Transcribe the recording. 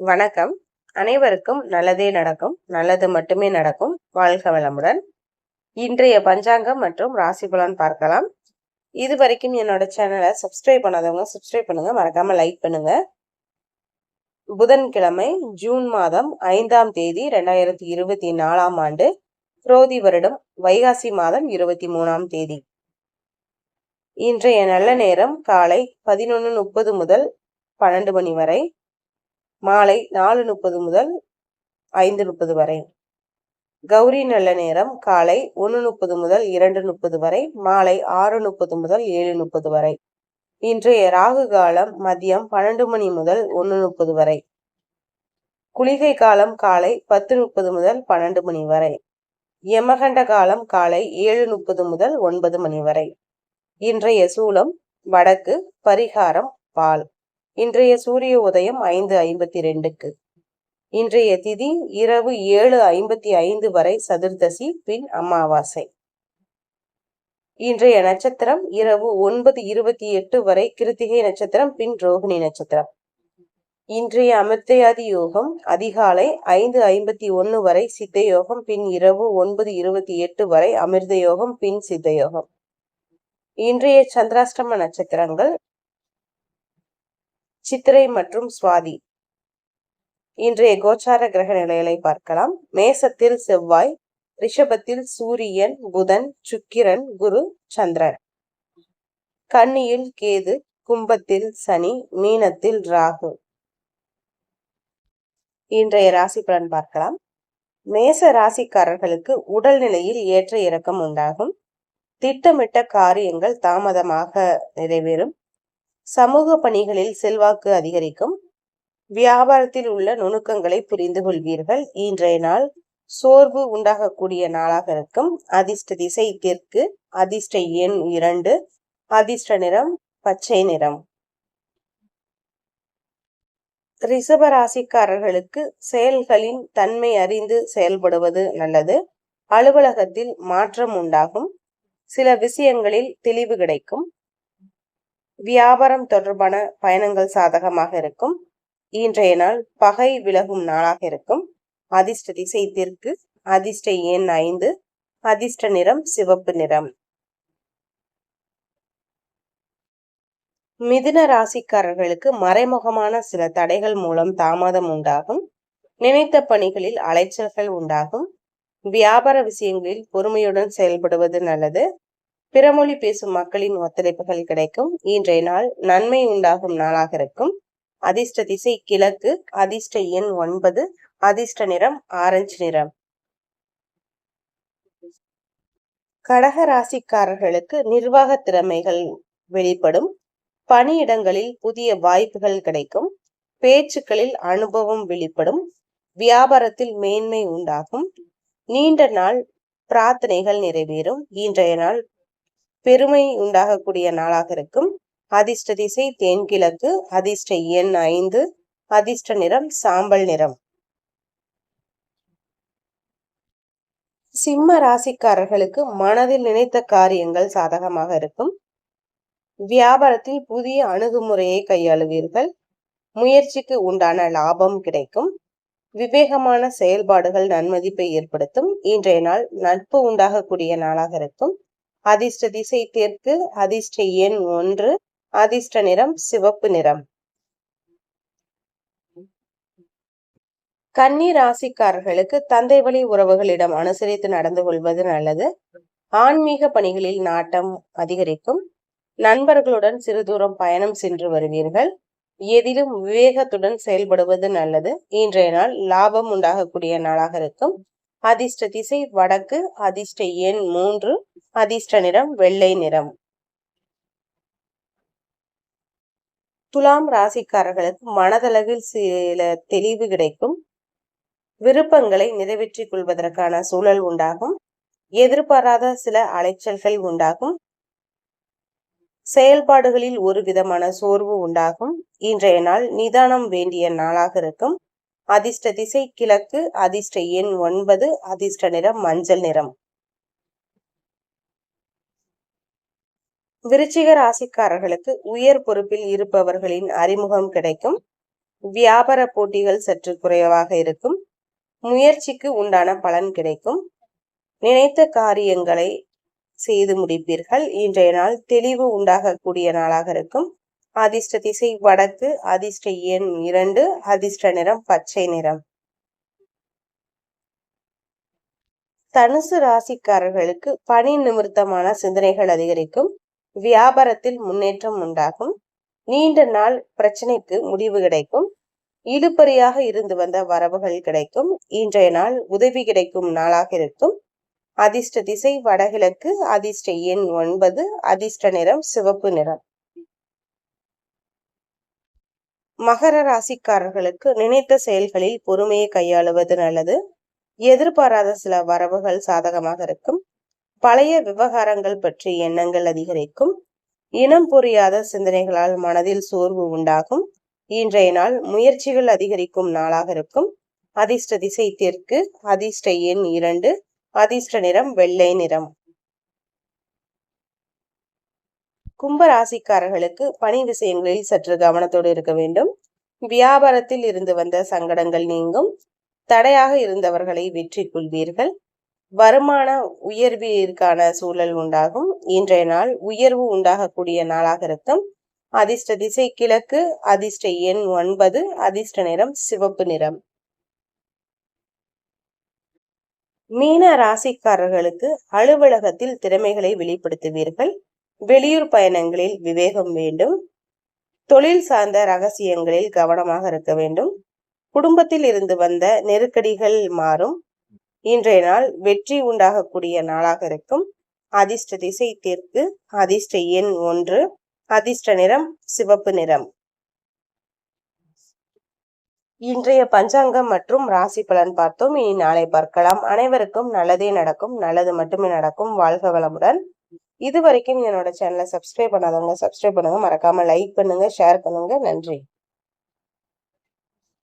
வணக்கம். அனைவருக்கும் நல்லதே நடக்கும். நல்லது மட்டுமே நடக்கும். வாழ்க வளமுடன். இன்றைய பஞ்சாங்கம் மற்றும் ராசி பலன் பார்க்கலாம். இது வரைக்கும் என்னோட சேனலை சப்ஸ்கிரைப் பண்ணாதவங்க சப்ஸ்கிரைப் பண்ணுங்க. மறக்காம லைக் பண்ணுங்க. புதன்கிழமை ஜூன் மாதம் ஐந்தாம் தேதி ரெண்டாயிரத்தி இருபத்தி நாலாம் ஆண்டு குரோதி வருடம் வைகாசி மாதம் இருபத்தி மூணாம் தேதி. இன்றைய நல்ல நேரம் காலை பதினொன்று முப்பது முதல் பன்னெண்டு மணி வரை. மாலை நாலு முப்பது முதல் ஐந்து முப்பது வரை. கௌரி நல்ல நேரம் காலை ஒன்று முப்பது முதல் இரண்டு முப்பது வரை மாலை ஆறு முப்பது முதல் ஏழு முப்பது வரை. இன்றைய ராகு காலம் மதியம் பன்னெண்டு மணி முதல் ஒன்று முப்பது வரை. குளிகை காலம் காலை பத்து முப்பது முதல் பன்னெண்டு மணி வரை. யமகண்ட காலம் காலை ஏழு முப்பது முதல் ஒன்பது மணி வரை. இன்றைய சூலம் வடக்கு பரிகாரம் பால். இன்றைய சூரிய உதயம் ஐந்து ஐம்பத்தி ரெண்டுக்கு இன்றைய திதி இரவு ஏழு ஐம்பத்தி ஐந்து வரை சதுர்தசி பின் அமாவாசை. இன்றைய நட்சத்திரம் இரவு ஒன்பது இருபத்தி எட்டு வரை கிருத்திகை நட்சத்திரம் பின் ரோகிணி நட்சத்திரம். இன்றைய அமிர்தயாதி யோகம் அதிகாலை ஐந்து ஐம்பத்தி ஒன்று வரை சித்த யோகம் பின் இரவு ஒன்பது இருபத்தி எட்டு வரை அமிர்த யோகம் பின் சித்த யோகம். இன்றைய சந்திராஷ்டம நட்சத்திரங்கள் சித்திரை மற்றும் சுவாதி. இன்றைய கோச்சார கிரக நிலைகளை பார்க்கலாம். மேசத்தில் செவ்வாய் ரிஷபத்தில் சூரியன் புதன் சுக்கிரன் குரு சந்திரன். கன்னியில் கேது கும்பத்தில் சனி மீனத்தில் ராகு. இன்றைய ராசி பலன் பார்க்கலாம். மேச ராசிக்காரர்களுக்கு உடல்நிலையில் ஏற்ற இறக்கம் உண்டாகும். திட்டமிட்ட காரியங்கள் தாமதமாக நிறைவேறும். சமூக பணிகளில் செல்வாக்கு அதிகரிக்கும். வியாபாரத்தில் உள்ள நுணுக்கங்களை புரிந்து கொள்வீர்கள். இன்றைய நாள் சோர்வு உண்டாகக்கூடிய நாளாக இருக்கும். அதிர்ஷ்ட திசை தெற்கு அதிர்ஷ்ட எண் இரண்டு அதிர்ஷ்ட நிறம் பச்சை நிறம். ரிஷப ராசிக்காரர்களுக்கு செயல்களின் தன்மை அறிந்து செயல்படுவது நல்லது. அலுவலகத்தில் மாற்றம் உண்டாகும். சில விஷயங்களில் தெளிவு கிடைக்கும். வியாபாரம் தொடர்பான பயணங்கள் சாதகமாக இருக்கும். இன்றைய நாள் பகை விலகும் நாளாக இருக்கும். அதிர்ஷ்ட திசை தெற்கு அதிர்ஷ்ட எண் ஐந்து அதிர்ஷ்ட நிறம் சிவப்பு நிறம். மிதுன ராசிக்காரர்களுக்கு மறைமுகமான சில தடைகள் மூலம் தாமதம் உண்டாகும். நினைத்த பணிகளில் அலைச்சல்கள் உண்டாகும். வியாபார விஷயங்களில் பொறுமையுடன் செயல்படுவது நல்லது. பிறமொழி பேசும் மக்களின் ஒத்துழைப்புகள் கிடைக்கும். இன்றைய நாள் நன்மை உண்டாகும் நாளாக இருக்கும். அதிர்ஷ்ட திசை கிழக்கு அதிர்ஷ்ட எண் ஒன்பது அதிர்ஷ்ட நிறம் ஆரஞ்சு நிறம். கடக ராசிக்காரர்களுக்கு நிர்வாக திறமைகள் வெளிப்படும். பணியிடங்களில் புதிய வாய்ப்புகள் கிடைக்கும். பேச்சுக்களில் அனுபவம் வெளிப்படும். வியாபாரத்தில் மேன்மை உண்டாகும். நீண்ட நாள் பிரார்த்தனைகள் நிறைவேறும். இன்றைய நாள் பெருமை உண்டாகக்கூடிய நாளாக இருக்கும். அதிர்ஷ்ட திசை தென்கிழக்கு அதிர்ஷ்ட எண் ஐந்து அதிர்ஷ்ட நிறம் சாம்பல் நிறம். சிம்ம ராசிக்காரர்களுக்கு மனதில் நினைத்த காரியங்கள் சாதகமாக இருக்கும். வியாபாரத்தில் புதிய அணுகுமுறையை கையாளுவீர்கள். முயற்சிக்கு உண்டான லாபம் கிடைக்கும். விவேகமான செயல்பாடுகள் நன்மதிப்பை ஏற்படுத்தும். இன்றைய நாள் நட்பு உண்டாகக்கூடிய நாளாக இருக்கும். அதிர்ஷ்ட திசை தெற்கு அதிர்ஷ்ட எண் ஒன்று அதிர்ஷ்ட நிறம் சிவப்பு நிறம். கன்னி ராசிக்காரர்களுக்கு தந்தை வழி உறவுகளிடம் அனுசரித்து நடந்து கொள்வது நல்லது. ஆன்மீக பணிகளில் நாட்டம் அதிகரிக்கும். நண்பர்களுடன் சிறு தூரம் பயணம் சென்று வருவீர்கள். எதிலும் விவேகத்துடன் செயல்படுவது நல்லது. இன்றைய நாள் லாபம் உண்டாகக்கூடிய நாளாக இருக்கும். அதிர்ஷ்ட திசை வடக்கு அதிர்ஷ்ட எண் மூன்று அதிர்ஷ்ட நிறம் வெள்ளை நிறம். துலாம் ராசிக்காரர்களுக்கு மனதளவில் சில தெளிவு கிடைக்கும். விருப்பங்களை நிறைவேற்றிக் கொள்வதற்கான சூழல் உண்டாகும். எதிர்பாராத சில அலைச்சல்கள் உண்டாகும். செயல்பாடுகளில் ஒரு விதமான சோர்வு உண்டாகும். இன்றைய நாள் நிதானம் வேண்டிய நாளாக இருக்கும். அதிர்ஷ்ட திசை கிழக்கு அதிர்ஷ்ட எண் ஒன்பது அதிர்ஷ்ட நிறம் மஞ்சள் நிறம். விருச்சிக ராசிக்காரர்களுக்கு உயர் பொறுப்பில் இருப்பவர்களின் அறிமுகம் கிடைக்கும். வியாபார போட்டிகள் சற்று குறைவாக இருக்கும். முயற்சிக்கு உண்டான பலன் கிடைக்கும். நினைத்த காரியங்களை செய்து முடிப்பீர்கள். இன்றைய நாள் தெளிவு உண்டாகக்கூடிய நாளாக இருக்கும். அதிர்ஷ்ட திசை வடக்கு அதிர்ஷ்ட எண் இரண்டு அதிர்ஷ்ட நிறம் பச்சை நிறம். தனுசு ராசிக்காரர்களுக்கு பணி நிமித்தமான சிந்தனைகள் அதிகரிக்கும். வியாபாரத்தில் முன்னேற்றம் உண்டாகும். நீண்ட நாள் பிரச்சனைக்கு முடிவு கிடைக்கும். இழுபறியாக இருந்து வந்த வரவுகள் கிடைக்கும். இன்றைய நாள் உதவி கிடைக்கும் நாளாக இருக்கும். அதிர்ஷ்ட திசை வடகிழக்கு அதிர்ஷ்ட எண் ஒன்பது அதிர்ஷ்ட நிறம் சிவப்பு நிறம். மகர ராசிக்காரர்களுக்கு நினைத்த செயல்களில் பொறுமையை கையாளுவது நல்லது. எதிர்பாராத சில வரவுகள் சாதகமாக இருக்கும். பழைய விவகாரங்கள் பற்றி எண்ணங்கள் அதிகரிக்கும். இனம் புரியாத சிந்தனைகளால் மனதில் சோர்வு உண்டாகும். இன்றைய நாள் முயற்சிகள் அதிகரிக்கும் நாளாக இருக்கும். அதிர்ஷ்ட திசை தெற்கு அதிர்ஷ்ட எண் இரண்டு அதிர்ஷ்ட நிறம் வெள்ளை நிறம். கும்ப ராசிக்காரர்களுக்கு பணி விஷயங்களில் சற்று கவனத்தோடு இருக்க வேண்டும். வியாபாரத்தில் இருந்து வந்த சங்கடங்கள் நீங்கும். தடையாக இருந்தவர்களை வெற்றி கொள்வீர்கள். வருமான உயர்விற்கான சூழல் உண்டாகும். இன்றைய நாள் உயர்வு உண்டாகக்கூடிய நாளாக இருக்கும். அதிர்ஷ்ட திசை கிழக்கு அதிர்ஷ்ட எண் ஒன்பது அதிர்ஷ்ட நிறம் சிவப்பு நிறம். மீன ராசிக்காரர்களுக்கு அலுவலகத்தில் திறமைகளை வெளிப்படுத்துவீர்கள். வெளியூர் பயணங்களில் விவேகம் வேண்டும். தொழில் சார்ந்த ரகசியங்களில் கவனமாக இருக்க வேண்டும். குடும்பத்தில் இருந்து வந்த நெருக்கடிகள் மாறும். இன்றைய நாள் வெற்றி உண்டாகக்கூடிய நாளாக இருக்கும். அதிர்ஷ்ட திசை தெற்கு அதிர்ஷ்ட எண் ஒன்று அதிர்ஷ்ட நிறம் சிவப்பு நிறம். இன்றைய பஞ்சாங்கம் மற்றும் ராசி பலன் பார்த்தோம். இனி நாளை பார்க்கலாம். அனைவருக்கும் நல்லதே நடக்கும். நல்லது மட்டுமே நடக்கும். வாழ்க வளமுடன். இது வரைக்கும் என்னோட சேனலை சப்ஸ்கிரைப் பண்ணாதவங்க சப்ஸ்கிரைப் பண்ணுங்க. மறக்காம லைக் பண்ணுங்க ஷேர் பண்ணுங்க. நன்றி.